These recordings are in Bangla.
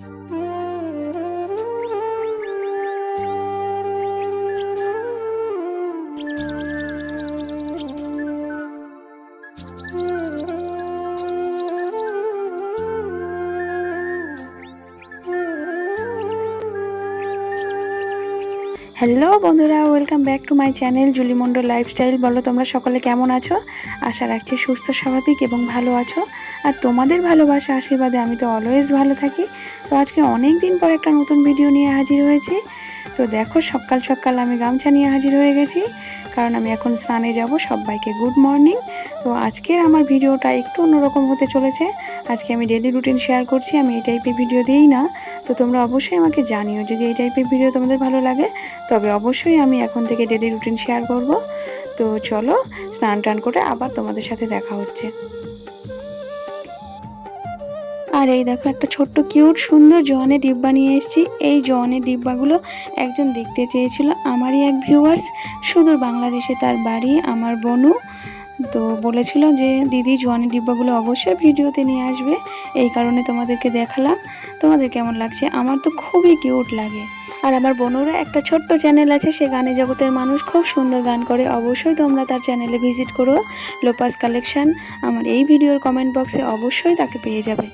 Mm-hmm. হ্যালো বন্ধুরা, welcome back to my channel Juli Mondal lifestyle. বলো তোমরা সকলে কেমন আছো? আশা রাখছি সুস্থ, স্বাভাবিক এবং ভালো আছো। আর তোমাদের ভালোবাসা আশীর্বাদে আমি তো অলওয়েজ ভালো থাকি। তো আজকে অনেক দিন পর একটা নতুন ভিডিও নিয়ে হাজির হয়েছি। তো দেখো, সকাল সকাল আমি গামছা নিয়ে হাজির হয়ে গেছি, কারণ আমি এখন স্নানে যাব, সবাইকে গুড মর্নিং তো আজকের আমার ভিডিওটা একটু অন্যরকম হতে চলেছে। আজকে আমি ডেলি রুটিন শেয়ার করছি, আমি এই টাইপের ভিডিও দিই না। তো তোমরা অবশ্যই আমাকে জানিও যদি এই টাইপের ভিডিও তোমাদের ভালো লাগে। তবে অবশ্যই আমি এখন থেকে ডেলি রুটিন শেয়ার করব। তো চলো স্নান টান করে আবার তোমাদের সাথে দেখা হচ্ছে। আর এই দেখো, একটা ছোট্ট কিউট সুন্দর জোয়ানের ডিব্বা নিয়ে এসেছি। এই জোয়ানের ডিব্বাগুলো একজন দেখতে চেয়েছিল, আমারই এক ভিউয়ার্স সুদূর বাংলাদেশে তার বাড়ি, আমার বনু। তো বলেছিল যে, দিদি জোয়ানের ডিব্বাগুলো অবশ্যই ভিডিওতে নিয়ে আসবে। এই কারণে তোমাদেরকে দেখালাম। তোমাদের কেমন লাগছে? আমার তো খুবই কিউট লাগে। আর আমার বোনেরও একটা ছোট্ট চ্যানেল আছে, সে গানে জগতের মানুষ। খুব সুন্দর গান করে। অবশ্যই তোমরা তার চ্যানেলে ভিজিট করো। লোপাস কালেকশান আমার এই ভিডিওর কমেন্ট বক্সে অবশ্যই তাকে পেয়ে যাবে।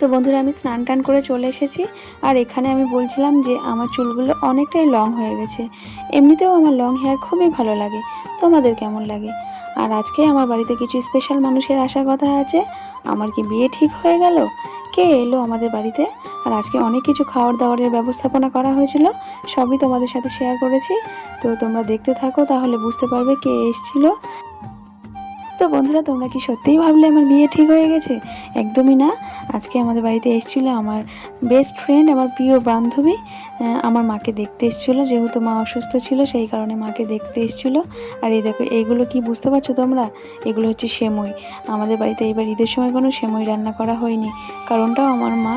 তো বন্ধুরা, আমি স্নান টান করে চলে এসেছি। আর এখানে আমি বলছিলাম যে, আমার চুলগুলো অনেকটাই লং হয়ে গেছে। এমনিতেও আমার লং হেয়ার খুবই ভালো লাগে। তোমাদের কেমন লাগে? আর আজকে আমার বাড়িতে কিছু স্পেশাল মানুষের আসার কথা আছে। আমার কি বিয়ে ঠিক হয়ে গেল? কে এলো আমাদের বাড়িতে? আর আজকে অনেক কিছু খাওয়ার দাওয়ারের ব্যবস্থাপনা করা হয়েছিল। সবই তোমাদের সাথে শেয়ার করেছি। তো তোমরা দেখতে থাকো, তাহলে বুঝতে পারবে কে এসেছিল। তো বন্ধুরা, তোমরা কি সত্যিই ভাবলে আমার বিয়ে ঠিক হয়ে গেছে? একদমই না। আজকে আমাদের বাড়িতে এসেছিল আমার বেস্ট ফ্রেন্ড আমার প্রিয় বান্ধবী। আমার মাকে দেখতে এসেছিল, যেহেতু মা অসুস্থ ছিল, সেই কারণে মাকে দেখতে এসেছিল। আর এই দেখো, এইগুলো কি বুঝতে পারছ তোমরা? এগুলো হচ্ছে সেমই। আমাদের বাড়িতে এবার ঈদের সময় কোনো সেমই রান্না করা হয়নি। কারণটাও আমার মা,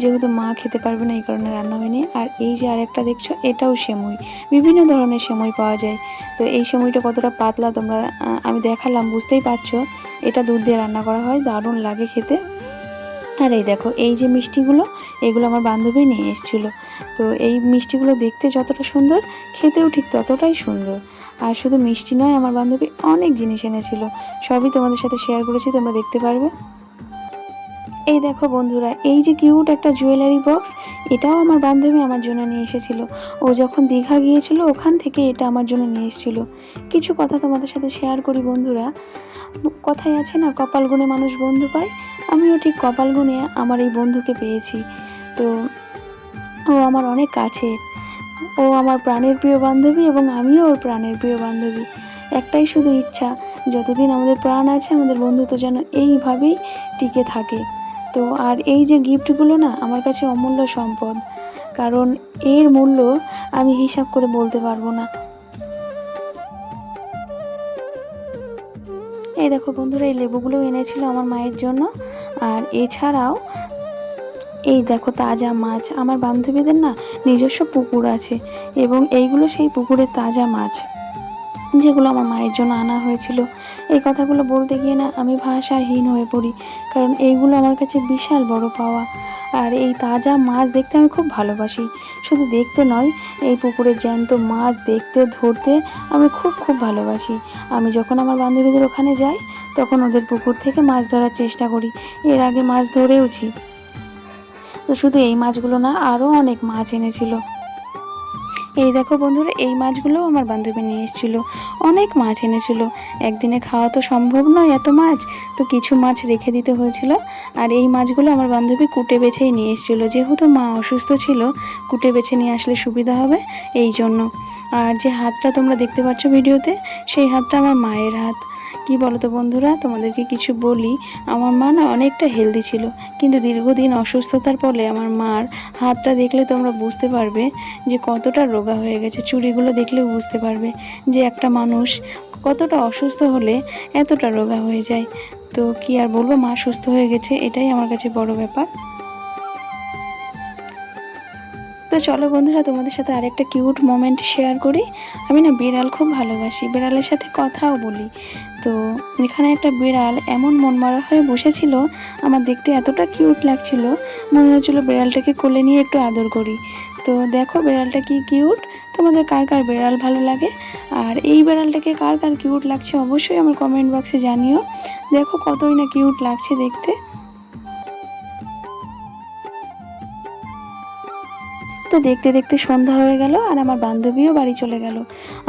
যেহেতু মা খেতে পারবে না, এই কারণে রান্না হয়নি। আর এই যে আরেকটা দেখছ, এটাও সেমই। বিভিন্ন ধরনের সেমই পাওয়া যায়। তো এই সেমইটা কতটা পাতলা তোমরা আমি দেখালাম, বুঝতেই পারছ এটা দুধ দিয়ে রান্না করা হয়, দারুণ লাগে খেতে। আর এই দেখো, এই যে মিষ্টিগুলো, এগুলো আমার বান্ধবী নিয়ে এসেছিল। তো এই মিষ্টিগুলো দেখতে যতটা সুন্দর, খেতেও ঠিক ততটাই সুন্দর। আর শুধু মিষ্টি নয়, আমার বান্ধবী অনেক জিনিস এনেছিল। সবই তোমাদের সাথে শেয়ার করেছি, তোমরা দেখতে পারবে। এই দেখো বন্ধুরা, এই যে কিউট একটা জুয়েলারি বক্স এটাও আমার বান্ধবী আমার জন্য নিয়ে এসেছিল। ও যখন দীঘা গিয়েছিল, ওখান থেকে এটা আমার জন্য নিয়ে এসেছিল। কিছু কথা তোমাদের সাথে শেয়ার করি বন্ধুরা। কথাই আছে না, কপাল গুণে মানুষ বন্ধু পায়। আমিও ঠিক কপাল গুণে আমার এই বন্ধুকে পেয়েছি। তো ও আমার অনেক কাছে। ও আমার প্রাণের প্রিয় বান্ধবী এবং আমিও ওর প্রাণের প্রিয় বান্ধবী। একটাই শুধু ইচ্ছা, যতদিন আমাদের প্রাণ আছে, আমাদের বন্ধুত্ব যেন এইভাবেই টিকে থাকে। তো আর এই যে গিফটগুলো না, আমার কাছে অমূল্য সম্পদ। কারণ এর মূল্য আমি হিসাব করে বলতে পারব না। এই দেখো বন্ধুরা, এই লেবুগুলো এনেছিল আমার মায়ের জন্য। আর এছাড়াও এই দেখো তাজা মাছ। আমার বান্ধবীদের না নিজস্ব পুকুর আছে এবং এইগুলো সেই পুকুরের তাজা মাছ। যেগুলো আমার মায়ের জন্য আনা হয়েছিল। এই কথাগুলো বলতে গিয়ে না আমি ভাষাহীন হয়ে পড়ি, কারণ এইগুলো আমার কাছে বিশাল বড় পাওয়া। আর এই তাজা মাছ দেখতে আমি খুব ভালোবাসি। শুধু দেখতে নয়, এই পুকুরে জ্যান্ত মাছ দেখতে, ধরতে আমি খুব খুব ভালোবাসি। আমি যখন আমার বান্ধবীদের ওখানে যাই, তখন ওদের পুকুর থেকে মাছ ধরার চেষ্টা করি। এর আগে মাছ ধরেওছি। তো শুধু এই মাছগুলো না, আরও অনেক মাছ এনেছিল। এই দেখো বন্ধুরা, এই মাছগুলো আমার বান্ধবী নিয়ে এসেছিল। অনেক মাছ এনেছিল। একদিনে খাওয়া তো সম্ভব নয় এত মাছ। তো কিছু মাছ রেখে দিতে হয়েছিল। আর এই মাছগুলো আমার বান্ধবী কুটে বেছেই নিয়ে এসেছিল। যেহেতু মা অসুস্থ ছিল, কুটে বেছে নিয়ে আসলে সুবিধা হবে এই জন্য। আর যে হাতটা তোমরা দেখতে পাচ্ছ ভিডিওতে, সেই হাতটা আমার মায়ের হাত। কি বলো তো বন্ধুরা, তোমাদেরকে কিছু বলি। আমার মা না অনেকটা হেলদি ছিল, কিন্তু দীর্ঘদিন অসুস্থতার ফলে আমার মার হাতটা দেখলে তোমরা বুঝতে পারবে যে কতটা রোগা হয়ে গেছে, চুড়িগুলো দেখলেও বুঝতে পারবে যে একটা মানুষ কতটা অসুস্থ হলে এতটা রোগা হয়ে যায়। তো কি আর বলব, মা সুস্থ হয়ে গেছে, এটাই আমার কাছে বড় ব্যাপার। তো চলো বন্ধুরা, তোমাদের সাথে আরেকটা কিউট মোমেন্ট শেয়ার করি। আমি না বিড়াল খুব ভালোবাসি, বিড়ালের সাথে কথাও বলি। তো এখানে একটা বিড়াল এমন মনমরা হয়ে বসেছিল, আমার দেখতে এতটা কিউট লাগছিল, মনে হচ্ছিল বিড়ালটাকে কোলে নিয়ে একটু আদর করি। তো দেখো বিড়ালটা কি কিউট তোমাদের কার কার বিড়াল ভালো লাগে? আর এই বিড়ালটাকে কার কার কিউট লাগছে অবশ্যই আমার কমেন্ট বক্সে জানিও। দেখো কতই না কিউট লাগছে দেখতে। তো দেখতে দেখতে সন্ধ্যা হয়ে গেল আর আমার বান্ধবীও বাড়ি চলে গেল।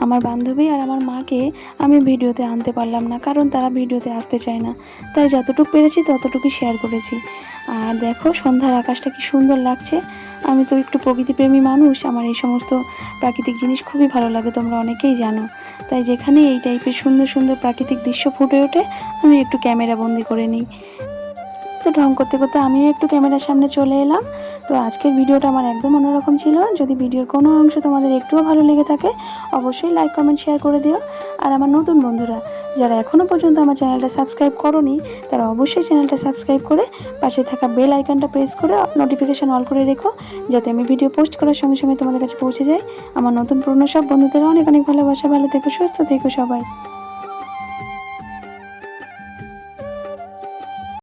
আমার বান্ধবী আর আমার মাকে আমি ভিডিওতে আনতে পারলাম না, কারণ তারা ভিডিওতে আসতে চায় না। তাই যতটুকু পেরেছি ততটুকুই শেয়ার করেছি। আর দেখো, সন্ধ্যার আকাশটা কি সুন্দর লাগছে। আমি তো একটু প্রকৃতিপ্রেমী মানুষ, আমার এই সমস্ত প্রাকৃতিক জিনিস খুবই ভালো লাগে, তোমরা অনেকেই জানো। তাই যেখানে এই টাইপের সুন্দর সুন্দর প্রাকৃতিক দৃশ্য ফুটে ওঠে, আমি একটু ক্যামেরা বন্দি করে নিই। তো ঢং করতে করতে আমিও একটু ক্যামেরার সামনে চলে এলাম। তো আজকের ভিডিওটা আমার একদম অন্যরকম ছিল। যদি ভিডিওর কোনো অংশ তোমাদের একটুও ভালো লেগে থাকে, অবশ্যই লাইক, কমেন্ট, শেয়ার করে দিও। আর আমার নতুন বন্ধুরা, যারা এখনও পর্যন্ত আমার চ্যানেলটা সাবস্ক্রাইব করনি, তারা অবশ্যই চ্যানেলটা সাবস্ক্রাইব করে পাশে থাকা বেল আইকনটা প্রেস করে নোটিফিকেশন অল করে রেখো, যাতে আমি ভিডিও পোস্ট করার সঙ্গে সঙ্গে তোমাদের কাছে পৌঁছে যায় আমার নতুন পুরনো সব বন্ধুদের অনেক অনেক ভালোবাসা, ভালো থেকো, সুস্থ থেকো সবাই।